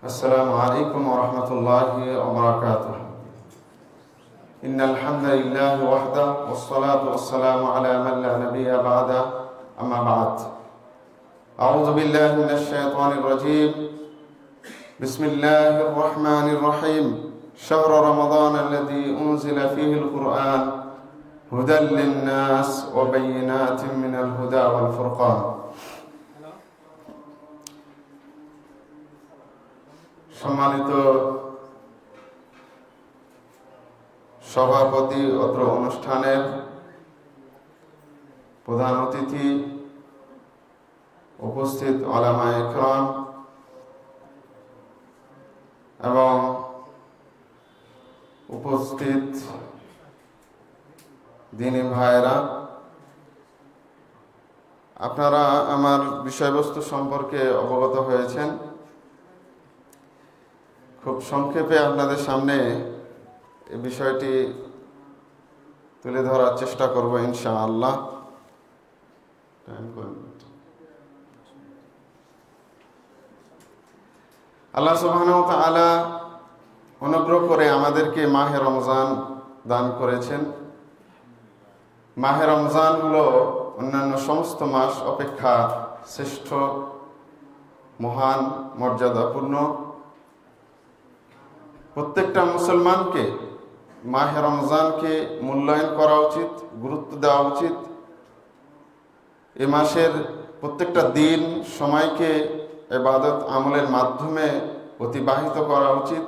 السلام عليكم ورحمة الله وبركاته. إن الحمد لله وحده والصلاة والسلام على من لا نبي بعده. أما بعد. أعوذ بالله من الشيطان الرجيم. بسم الله الرحمن الرحيم. شهر رمضان الذي أنزل فيه القرآن. هدى للناس وبينات من الهدى والفرقان. সম্মানিত সভাপতি অত্র অনুষ্ঠানের প্রধান অতিথি, উপস্থিত আলামা একরাম এবং উপস্থিত দিনী ভাইরা আপনারা আমার বিষয়বস্তু সম্পর্কে অবগত হয়েছেন। খুব সংক্ষেপে আপনাদের সামনে এই বিষয়টি তুলে ধরার চেষ্টা করব ইনশাআল্লাহ। আল্লাহ সুবহানাহু ওয়া তাআলা অনুগ্রহ করে আমাদেরকে মাহে রমজান দান করেছেন। মাহে রমজান হলো অন্যান্য সমস্ত মাস অপেক্ষা শ্রেষ্ঠ, মহান, মর্যাদাপূর্ণ। প্রত্যেকটা মুসলমানকে মাহে রমজানকে মূল্যায়ন করা উচিত, গুরুত্ব দেওয়া উচিত। এ মাসের প্রত্যেকটা দিন সময়কে এবাদত আমলের মাধ্যমে অতিবাহিত করা উচিত।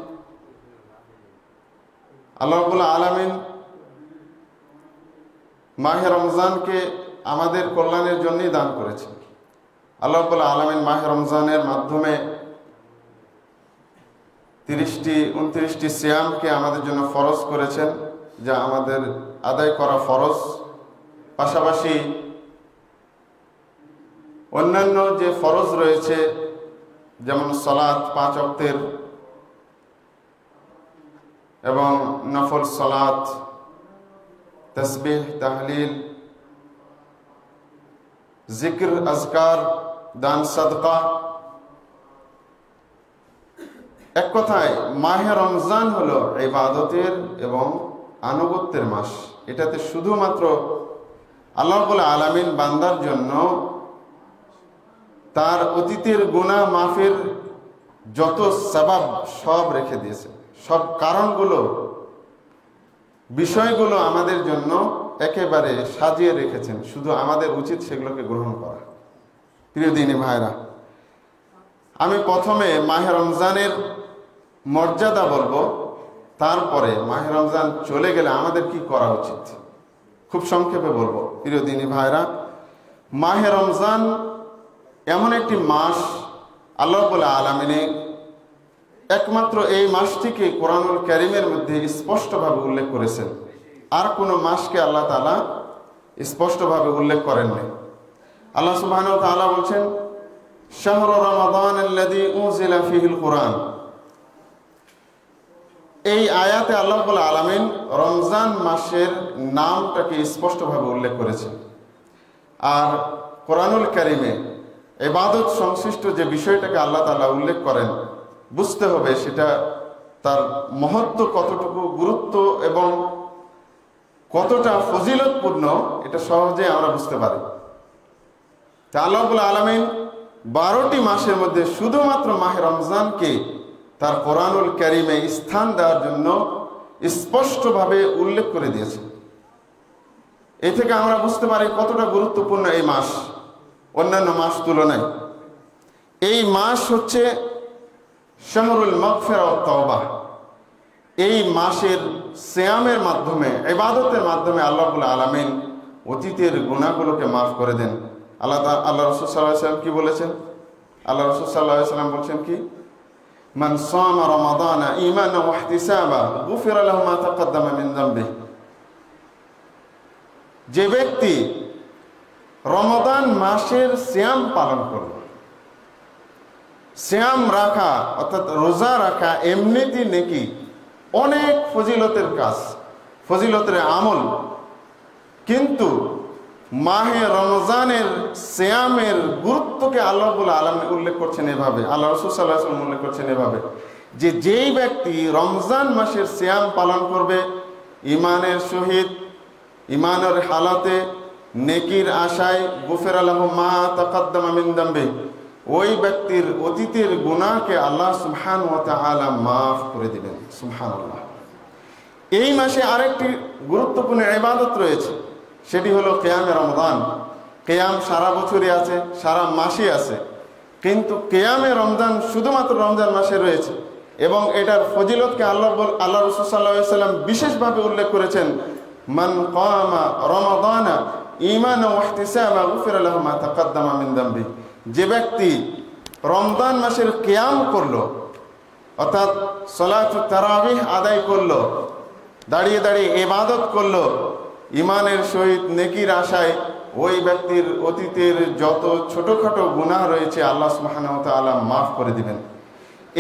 আল্লাহবুল্লা আলমিন মাহে রমজানকে আমাদের কল্যাণের জন্যই দান করেছেন। আল্লাহবুল্লা আলমিন মাহে রমজানের মাধ্যমে তিরিশটি, উনত্রিশটি সিয়ামকে আমাদের জন্য ফরজ করেছেন, যা আমাদের আদায় করা ফরজ। পাশাপাশি অন্যান্য যে ফরজ রয়েছে, যেমন সলাদ পাঁচ অক্তের এবং নফল সলাদ তসবিহ, তাহলিল জিক্র আজকার দান, সদকা এক কথায়, মাহে রমজান হলো ইবাদতের এবং আনুগত্যের মাস। এটাতে শুধুমাত্র আল্লাহ বলে আলামিন বান্দার জন্য তার অতীতের গুণা মাফের যত সবাব সব রেখে দিয়েছে। সব কারণগুলো, বিষয়গুলো আমাদের জন্য একেবারে সাজিয়ে রেখেছেন। শুধু আমাদের উচিত সেগুলোকে গ্রহণ করা। প্রিয় দিনী ভাইরা আমি প্রথমে মাহে রমজানের মর্যাদা বলব, তারপরে মাহে রমজান চলে গেলে আমাদের কি করা উচিত? খুব সংক্ষেপে বলব। প্রিয়দিনী ভাইরা, মাহে রমজান এমন একটি মাস আল্লাহ বলে আলমিনে একমাত্র এই মাসটিকে কোরআনুল ক্যারিমের মধ্যে স্পষ্টভাবে উল্লেখ করেছেন। আর কোনো মাসকে আল্লাহ তালা স্পষ্টভাবে উল্লেখ করেননি। আল্লাহ সুবাহ তাআলা বলছেন শাহর রমাদান আল্লাযী উনজিলা ফীহিল কুরআন। এই আয়াতে আল্লাহ বলে আলামিন রমজান মাসের নামটাকে স্পষ্টভাবে উল্লেখ করেছেন। আর কোরআনুল কারিমে এবাদত সংশ্লিষ্ট যে বিষয়টাকে আল্লাহ তালা উল্লেখ করেন, বুঝতে হবে সেটা তার মহত্ব কতটুকু, গুরুত্ব এবং কতটা ফজিলতপূর্ণ, এটা সহজে আমরা বুঝতে পারি। তা আল্লাহুল আলমিন বারোটি মাসের মধ্যে শুধুমাত্র মাহে রমজানকে তার কোরআনুল ক্যারিমে স্থান দেওয়ার জন্য স্পষ্টভাবে উল্লেখ করে দিয়েছে। এ থেকে আমরা বুঝতে পারি কতটা গুরুত্বপূর্ণ এই মাস, অন্যান্য মাস তুলনায়। এই মাস হচ্ছে শাহরুল মকফের তওবা। এই মাসের শ্যামের মাধ্যমে এবাদতের মাধ্যমে আল্লাহুল আলমিন অতীতের গুণাগুলোকে মাফ করে দেন। আল্লাহ আল্লাহ রসুল সাল্লাহ সাল্লাম কি বলেছেন? আল্লাহ রসুল সাল্লাহ সাল্লাম বলছেন কি? মান সাম রমাদান ইমান ওয়াহতিসাবা, গুফির আল্লাহ মা মিন যে ব্যক্তি রমাদান মাসের শ্যাম পালন করল শ্যাম রাখা অর্থাৎ রোজা রাখা এমনিতেই নেকি অনেক ফজিলতের কাজ, ফজিলতের আমল, কিন্তু মাহে রমজানের শ্যামের গুরুত্বকে আল্লাহ বলে আলম উল্লেখ করছেন এভাবে, আল্লাহ রসুল সাল্লাহ উল্লেখ করছেন এভাবে, যে যেই ব্যক্তি রমজান মাসের শ্যাম পালন করবে ইমানের সহিত ইমানের হালাতে, নেকির আশায়, গুফের আলহ মা তকদ্দম ওই ব্যক্তির অতীতের গুণাকে আল্লাহ সুবহান ও তাআলা মাফ করে দিবেন সুবহান আল্লাহ এই মাসে আরেকটি গুরুত্বপূর্ণ ইবাদত রয়েছে। সেটি হলো কেয়ামে রমদান কেয়াম সারা বছরই আছে, সারা মাসই আছে। কিন্তু কেয়ামে রমজান শুধুমাত্র রমজান মাসে রয়েছে এবং এটার ফজিলতকে আল্লাহ আল্লাহ রসুল সাল্লাহ বিশেষভাবে উল্লেখ করেছেন, মান কামা রমাদানা ইমান ওয়াহতিসামা আলাহু মা যে ব্যক্তি রমজান মাসের কেয়াম করল, অর্থাৎ সলাত তারাবিহ আদায় করল, দাঁড়িয়ে দাঁড়িয়ে এবাদত করল ইমানের সহিত নেকির আশায় ওই ব্যক্তির অতীতের যত ছোটখাটো গুনাহ রয়েছে, আল্লাহ তাআলা মাফ করে দিবেন।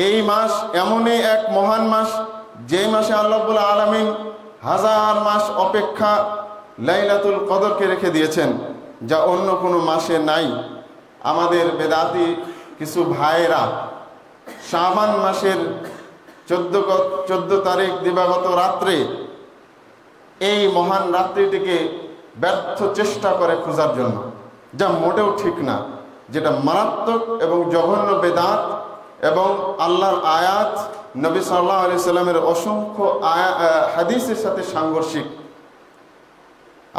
এই মাস এমনই এক মহান মাস, যেই মাসে আল্লাহ রাব্বুল আলামিন হাজার মাস অপেক্ষা লাইলাতুল কদরকে রেখে দিয়েছেন, যা অন্য কোনো মাসে নাই। আমাদের বেদাতি কিছু ভাইয়েরা শাবান মাসের চোদ্দ চোদ্দ তারিখ দিবাগত রাত্রে এই মহান রাত্রিটিকে ব্যর্থ চেষ্টা করে খোঁজার জন্য, যা মোটেও ঠিক না, যেটা মারাত্মক এবং জঘন্য বেদাত এবং আল্লাহর আয়াত, নবী সাল্লাহ আলি সাল্লামের অসংখ্য হাদিসের সাথে সাংঘর্ষিক।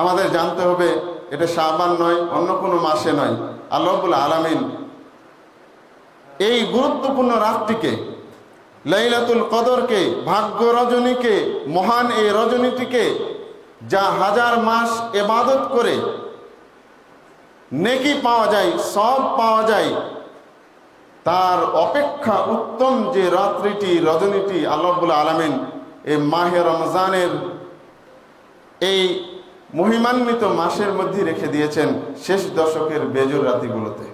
আমাদের জানতে হবে, এটা শাবান নয়, অন্য কোনো মাসে নয় আল্লাহবুল আলামিন এই গুরুত্বপূর্ণ রাতটিকে, লাইলাতুল কদরকে, ভাগ্য রজনীকে, মহান এই রজনীটিকে যা হাজার মাস এবাদত করে নেকি পাওয়া যায়, সব পাওয়া যায়, তার অপেক্ষা উত্তম যে রাত্রিটি, রজনীটি আল্লাহবুল আলমিন এই মাহে রমজানের এই মহিমান্বিত মাসের মধ্যে রেখে দিয়েছেন শেষ দশকের বেজর রাতিগুলোতে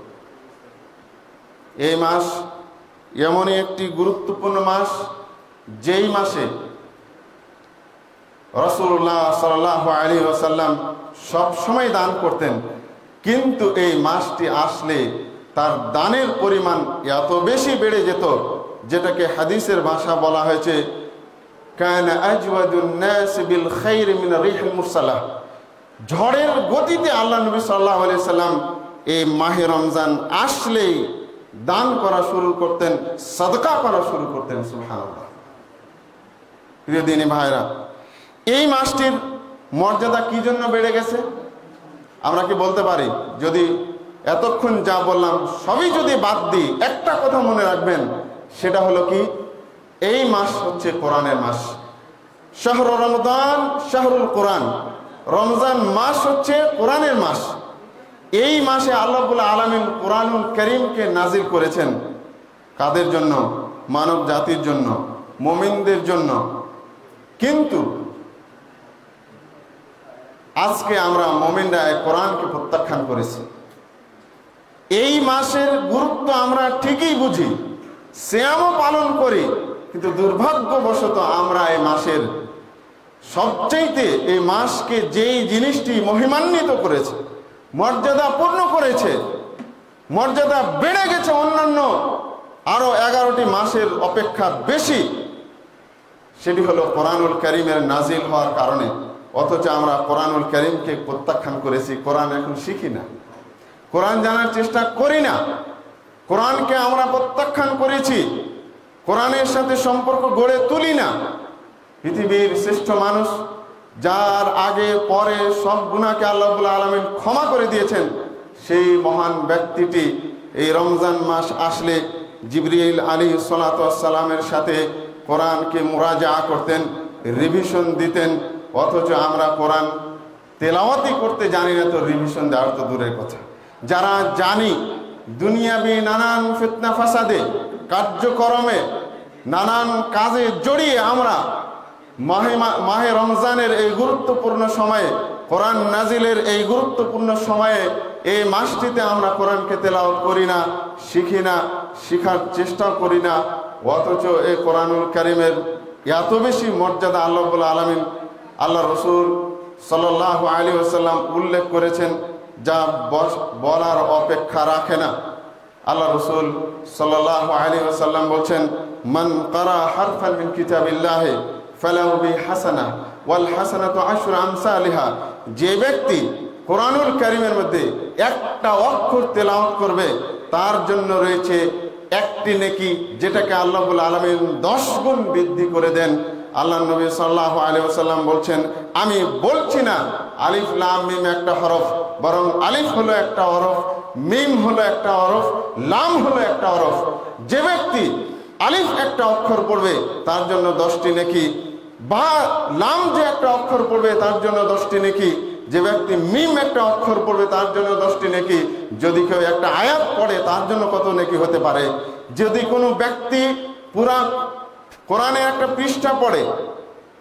এই মাস এমনই একটি গুরুত্বপূর্ণ মাস, যেই মাসে রসুল্লাহ সাল্লাহ আলী ওসাল্লাম সবসময় দান করতেন। কিন্তু এই মাসটি আসলে তার দানের পরিমাণ এত বেশি বেড়ে যেত, যেটাকে হাদিসের ভাষা বলা হয়েছে ঝড়ের গতিতে আল্লাহ নবী সাল্লাহ সাল্লাম এই মাহে রমজান আসলেই দান করা শুরু করতেন, সদকা করা শুরু করতেন, সুবহানাল্লাহ। প্রিয় দিনী ভাইরা এই মাসটির মর্যাদা কি জন্য বেড়ে গেছে? আমরা কি বলতে পারি? যদি এতক্ষণ যা বললাম, সবই যদি বাদ দিই, একটা কথা মনে রাখবেন, সেটা হলো কি? এই মাস হচ্ছে কোরআনের মাস। শাহর রমজান, শাহরুল কোরআন। রমজান মাস হচ্ছে কোরআনের মাস। এই মাসে আল্লাহুল আলমিন কোরআনুল করিমকে নাজির করেছেন। কাদের জন্য? মানব জাতির জন্য, মোমিনদের জন্য। কিন্তু আজকে আমরা মোমিনরা কোরআনকে প্রত্যাখ্যান করেছি। এই মাসের গুরুত্ব আমরা ঠিকই বুঝি শ্যামও পালন করি, কিন্তু দুর্ভাগ্যবশত আমরা এই মাসের সবচাইতে এই মাসকে যেই জিনিসটি মহিমান্বিত করেছে মর্যাদাপূর্ণ করেছে, মর্যাদা বেড়ে গেছে অন্যান্য আরও এগারোটি মাসের অপেক্ষা বেশি, সেটি হলো কোরআনুল করিমের নাজিল হওয়ার কারণে। অথচ আমরা কোরআনুল করিমকে প্রত্যাখ্যান করেছি, কোরআন এখন শিখি না। কোরআন জানার চেষ্টা করি না। কোরআনকে আমরা প্রত্যাখ্যান করেছি। কোরআনের সাথে সম্পর্ক গড়ে তুলি না। পৃথিবীর শ্রেষ্ঠ মানুষ, যার আগে, পরে সব গুণাকে আল্লাহুল আলমিন ক্ষমা করে দিয়েছেন, সেই মহান ব্যক্তিটি এই রমজান মাস আসলে জিবরিল আলী সালাতামের সাথে কোরআনকে মোরাজা করতেন রিভিশন দিতেন অথচ আমরা কোরআন তেলাওয়াতি করতে জানি না তো রিভিশন দেওয়ার তো দূরের কথা। যারা জানি দুনিয়াবি নানান ফিতনা ফাসাদে, কার্যক্রমে নানান কাজে জড়িয়ে আমরা মাহে মাহে রমজানের এই গুরুত্বপূর্ণ সময়ে, কোরআন নাজিলের এই গুরুত্বপূর্ণ সময়ে এই মাসটিতে আমরা কোরআনকে তেলাওয়াত করি না, শিখি না, শিখার চেষ্টা করি না। অথচ এই কোরআনুল করিমের এত বেশি মর্যাদা আল্লাহ আলমিন আল্লাহ রসুল সাল্লাহ আলী আসাল্লাম উল্লেখ করেছেন, যা বলার অপেক্ষা রাখে না। আল্লাহ রসুল সাল্লাহ আলী সাল্লাম বলছেন, মান কারা হারফান মিন কিতাবিল্লাহ ফালাহু বি হাসানা ওয়াল হাসানাতু আমসা আলিহা যে ব্যক্তি কোরআনুল কারীমের মধ্যে একটা অক্ষর তেলাওয়াত করবে, তার জন্য রয়েছে একটি নেকি, যেটাকে আল্লাহুল আলমিন দশ গুণ বৃদ্ধি করে দেন। আল্লাহ নবী সাল্লাহ আলী সাল্লাম বলছেন, আমি বলছি না, আলিফ, লাম, মিম একটা হরফ, বরং আলিফ হলো একটা হরফ, মিম হলো একটা হরফ, লাম হলো একটা হরফ। যে ব্যক্তি আলিফ একটা অক্ষর পড়বে, তার জন্য দশটি নেকি, বা লাম যে একটা অক্ষর পড়বে, তার জন্য দশটি নেকি, যে ব্যক্তি মিম একটা অক্ষর পড়বে, তার জন্য দশটি নেকি, যদি কেউ একটা আয়াত পড়ে, তার জন্য কত নেকি হতে পারে? যদি কোনো ব্যক্তি পুরা কোরআনে একটা পৃষ্ঠা পড়ে,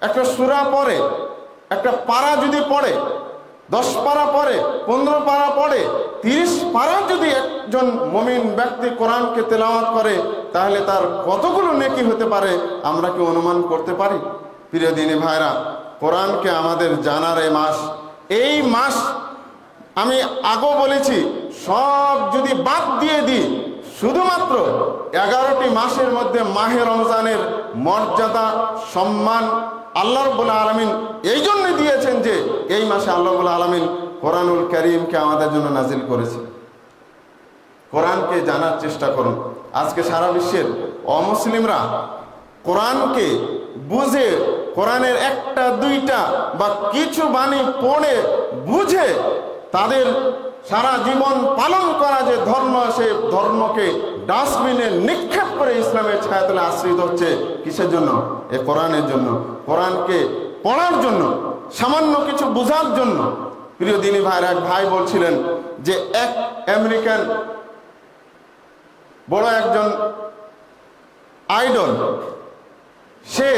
একটা সুরা পড়ে, একটা পারা যদি পড়ে, দশ পারা পড়ে, পনেরো পারা পড়ে, তিরিশ পারা যদি একজন মমিন ব্যক্তি কোরআনকে তেলাওয়াত করে, তাহলে তার কতগুলো নেকি হতে পারে আমরা কি অনুমান করতে পারি? প্রিয় দিনী ভাইরা, কোরআনকে আমাদের জানার এই মাস এই মাস আমি আগেও বলেছি, সব যদি বাদ দিয়ে দিই শুধুমাত্র এগারোটি মাসের মধ্যে মাহে রমজানের মর্যাদা, সম্মান আল্লাহ রব্বুল আলমিন এই জন্য দিয়েছেন যে এই মাসে আল্লাহ রব্বুল আলমিন কোরআনুল করিমকে আমাদের জন্য নাজিল করেছে। কোরআনকে জানার চেষ্টা করুন। আজকে সারা বিশ্বের অমুসলিমরা কোরআনকে বুঝে, কোরআনের একটা, দুইটা বা কিছু বাণী পড়ে, বুঝে তাদের সারা জীবন পালন করা যে ধর্ম, সে ধর্মকে ডাস্টবিনে নিক্ষেপ করে ইসলামের ছায়াতলে আশ্রিত হচ্ছে কিসের জন্য? এ কোরআনের জন্য। কোরআনকে পড়ার জন্য, সামান্য কিছু বোঝার জন্য। প্রিয় দিনী ভাইয়ের এক ভাই বলছিলেন যে এক আমেরিকান বড় একজন আইডল, সে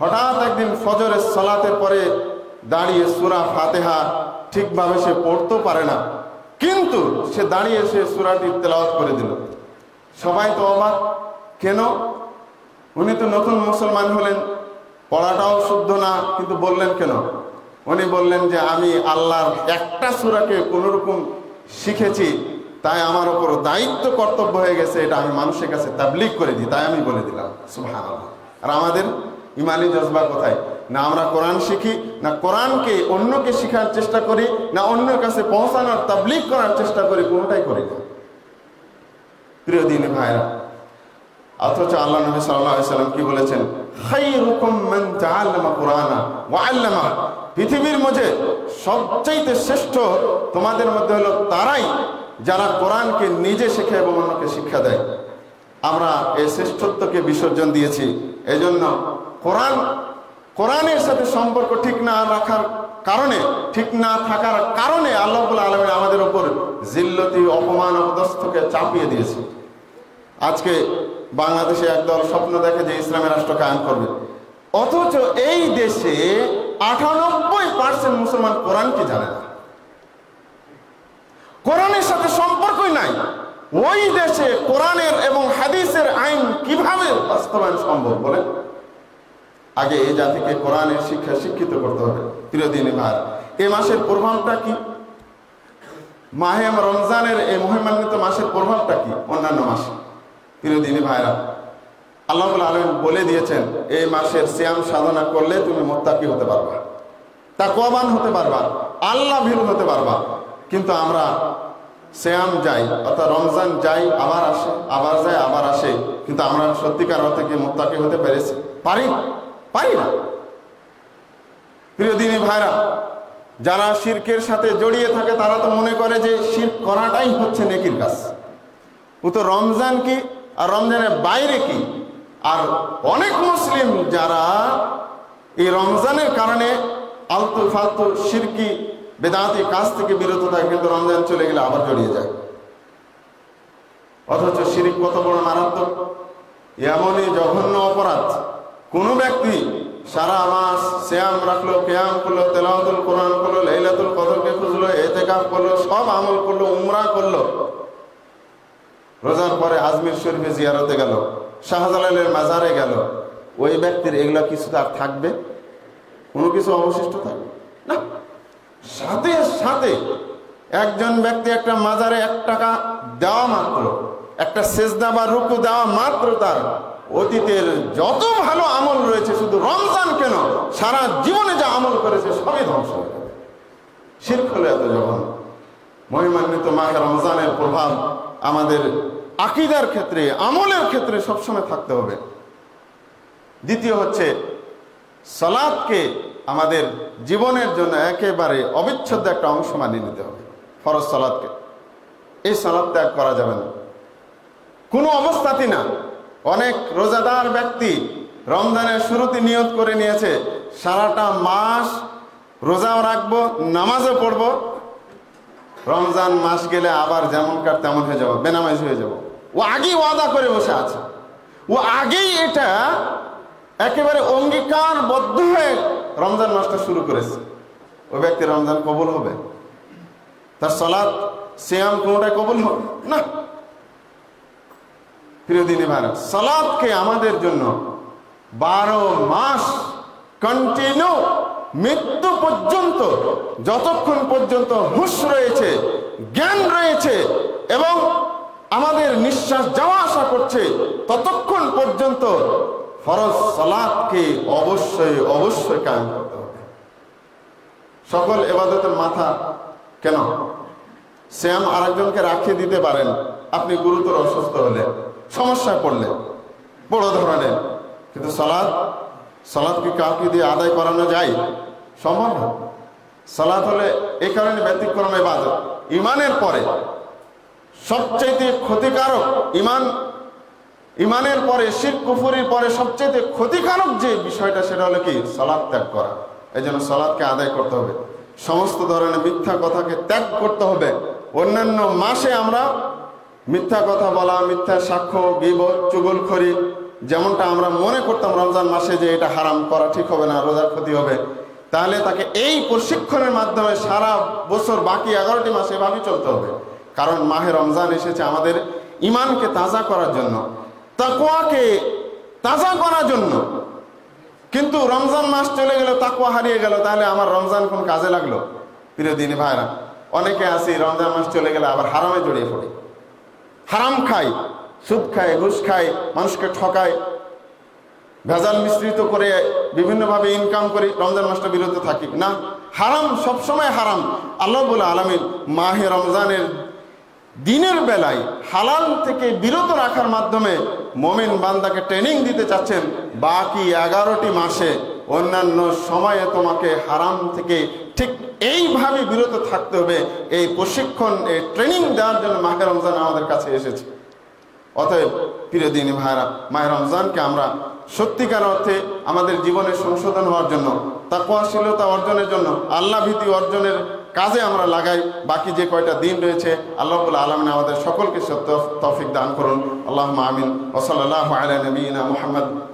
হঠাৎ একদিন ফজরের সলাতের পরে দাঁড়িয়ে সুরা ফাতেহা ঠিকভাবে সে পড়তেও পারে না। কিন্তু সে দাঁড়িয়ে সে সুরাটি তেলাওয়াত করে দিল। সবাই তো অবাক। কেন? উনি তো নতুন মুসলমান হলেন। পড়াটাও শুদ্ধ না, কিন্তু বললেন কেন? উনি বললেন যে, আমি আল্লাহর একটা সুরাকে কোনোরকম শিখেছি, তাই আমার ওপর দায়িত্ব কর্তব্য হয়ে গেছে, এটা আমি মানুষের কাছে তাবলিক করে দিই। তাই আমি বলে দিলাম সুহান আর আমাদের ইমানি জজবা কোথায়? না আমরা কোরআন শিখি, না কোরআনকে অন্যকে শেখার চেষ্টা করি, না অন্যের কাছে পৌঁছানোর তাবলিক করার চেষ্টা করি, কোনোটাই করি না। প্রিয় দিনী ভাইরা, অথচ আল্লাহ নবী সাল্লাম কি বলেছেন? পৃথিবীর মধ্যে সবচাইতে শ্রেষ্ঠ তোমাদের মধ্যে হলো তারাই যারা কোরআনকে নিজে শেখে এবং অন্যকে শিক্ষা দেয়। আমরা এই শ্রেষ্ঠত্বকে বিসর্জন দিয়েছি। এজন্য কোরআন কোরআনের সাথে সম্পর্ক ঠিক না রাখার কারণে, ঠিক না থাকার কারণে আল্লাহ আলমী আমাদের ওপর জিল্লতি, অপমান, অপদস্থকে চাপিয়ে দিয়েছে। আজকে বাংলাদেশে একদল স্বপ্ন দেখে যে ইসলামের রাষ্ট্র কায়েম করবে। অথচ এই দেশে আটানব্বই পার্সেন্ট মুসলমান কোরআনকে জানে না। কোরআনের সাথে সম্পর্কই নাই। ওই দেশে কোরআনের এবং হাদিসের আইন কীভাবে বাস্তবায়ন সম্ভব বলে আগে এই জাতিকে কোরআনের শিক্ষা শিক্ষিত করতে হবে। প্রিয় দিনী ভাই এ মাসের প্রভাবটা কি? মাহে রমজানের এই মহিমান্বিত মাসের প্রভাবটা কি অন্যান্য মাসে? প্রিয় দিনী ভাইরা, আল্লাহ আলম বলে দিয়েছেন, এই মাসের শ্যাম সাধনা করলে তুমি মোত্তাকি হতে পারবা তা কবান হতে পারবা আল্লাহ ভীরু হতে পারবা। কিন্তু আমরা শ্যাম যাই, অর্থাৎ রমজান যাই, আবার আসে, আবার যায়, আবার আসে, কিন্তু আমরা সত্যিকার অর্থে কি মোত্তাকি হতে পেরেছি? পারি? পারি না। প্রিয় দিনী ভাইরা, যারা শির্কের সাথে জড়িয়ে থাকে, তারা তো মনে করে যে শির করাটাই হচ্ছে নেকির কাজ। ও তো রমজান কি, আর রমজানের বাইরে কি? আর অনেক মুসলিম যারা এই রমজানের কারণে আলতু ফালতু শিরকি বেদান্তি কাজ থেকে বিরত থাকে, কিন্তু রমজান চলে গেলে আবার জড়িয়ে যায়। অথচ শিরিক কত বড় মারাত্মক। এমনই জঘন্য অপরাধ। কোনো ব্যক্তি সারা মাস শ্যাম রাখল, কেয়াম করল, তেলাওয়াতুল কোরআন করল, লাইলাতুল কদরকে খুঁজলো এতে এতেকাফ করল, সব আমল করল, উমরা করল। রোজার পরে আজমির শরীফে জিয়ারতে গেল, শাহজালালের মাজারে গেল। ওই ব্যক্তির এগুলো কিছু তার থাকবে? কোনো কিছু অবশিষ্ট থাকবে? না। সাথে সাথে একজন ব্যক্তি একটা মাজারে এক টাকা দেওয়া মাত্র, একটা সেজদা বা রুকু দেওয়া মাত্র তার। অতীতের যত ভালো আমল রয়েছে, শুধু রমজান কেন, সারা জীবনে যা আমল করেছে, সবই ধ্বংস হয়ে যাবে। হলে এত যখন। মহিমান্বিত মাহে রমজানের প্রভাব আমাদের আকিদার ক্ষেত্রে, আমলের ক্ষেত্রে সবসময় থাকতে হবে। দ্বিতীয় হচ্ছে সলাদকে আমাদের জীবনের জন্য একেবারে অবিচ্ছেদ্য একটা অংশ মানিয়ে নিতে হবে, ফরজ সলাদকে এই সলাদ ত্যাগ করা যাবে না। কোনো অবস্থাতেই না। অনেক রোজাদার ব্যক্তি রমজানের শুরুতে নিয়ত করে নিয়েছে, সারাটা মাস রোজাও রাখব, নামাজও পড়ব। রমজান মাস গেলে আবার যেমনকার তেমন হয়ে যাব, বেনামাজ হয়ে যাব। ও আগেই ওয়াদা করে বসে আছে। ও আগেই এটা একেবারে অঙ্গীকারবদ্ধ হয়ে রমজান মাসটা শুরু করেছে। ওই ব্যক্তি রমজান কবুল হবে? তার সলাৎ, সিয়াম কোনোটাই কবুল হবে? না। প্রিয় দিনী ভাই, সালাদকে আমাদের জন্য বারো মাস কন্টিনিউ মৃত্যু পর্যন্ত, যতক্ষণ পর্যন্ত হুশ রয়েছে, জ্ঞান রয়েছে এবং আমাদের নিঃশ্বাস যাওয়া আসা করছে, ততক্ষণ পর্যন্ত ফরজ সালাদকে অবশ্যই অবশ্যই কায়েম করতে হবে। সকল এবাদতের মাথা কেন? শ্যাম আরেকজনকে রাখিয়ে দিতে পারেন, আপনি গুরুতর অসুস্থ হলে। সমস্যায় পড়লে, বড় ধরনের। কিন্তু সালাদ সালাদ কি কাউকে দিয়ে আদায় করানো যায়? সম্ভব না। সালাদ হলে এই কারণে ব্যতিক্রমে এবাদত। ইমানের পরে সবচাইতে ক্ষতিকারক ইমান, ইমানের পরে, শির কুফুরির পরে সবচেয়ে ক্ষতিকারক যে বিষয়টা, সেটা হলো কি? সালাদ ত্যাগ করা। এই জন্য সালাদকে আদায় করতে হবে। সমস্ত ধরনের মিথ্যা কথাকে ত্যাগ করতে হবে। অন্যান্য মাসে আমরা মিথ্যা কথা বলা, মিথ্যা সাক্ষ্য গিবত চুগলখড়ি, যেমনটা আমরা মনে করতাম রমজান মাসে যে এটা হারাম করা ঠিক হবে না, রোজার ক্ষতি হবে, তাহলে তাকে এই প্রশিক্ষণের মাধ্যমে সারা বছর বাকি এগারোটি মাস এভাবেই চলতে হবে। কারণ মাহে রমজান এসেছে আমাদের ইমানকে তাজা করার জন্য তাকুয়াকে তাজা করার জন্য। কিন্তু রমজান মাস চলে গেল তাকুয়া হারিয়ে গেল, তাহলে আমার রমজান কোন কাজে লাগল? প্রিয় দিনী ভাইরা, অনেকে আছি, রমজান মাস চলে গেলে আবার হারামে জড়িয়ে পড়ি। হারাম খাই সুদ খায়, ঘুষ খায়, মানুষকে ঠকায়, ভেজাল মিশ্রিত করে বিভিন্নভাবে ইনকাম করি রমজান মাসটা বিরত থাকি। না, হারাম সবসময় হারাম। আল্লাহ বলে আলমিন মাহে রমজানের দিনের বেলায় হালাল থেকে বিরত রাখার মাধ্যমে মমিন বান্দাকে ট্রেনিং দিতে চাচ্ছেন বাকি এগারোটি মাসে। অন্যান্য সময়ে তোমাকে হারাম থেকে ঠিক এইভাবে বিরত থাকতে হবে। এই প্রশিক্ষণ, এই ট্রেনিং দেওয়ার জন্য মাহে রমজান আমাদের কাছে এসেছে। অতএব প্রিয় দিন ভাইরা মায়ের রমজানকে আমরা সত্যিকার অর্থে আমাদের জীবনে সংশোধন হওয়ার জন্য তাকুয়াশীলতা অর্জনের জন্য, আল্লাহ ভীতি অর্জনের কাজে আমরা লাগাই। বাকি যে কয়টা দিন রয়েছে, আল্লাহ আলমিন আমাদের সকলকে সত্য তৌফিক দান করুন। আল্লাহ আমিন। ওসলাল্লাহ আলা নবীনা মোহাম্মদ।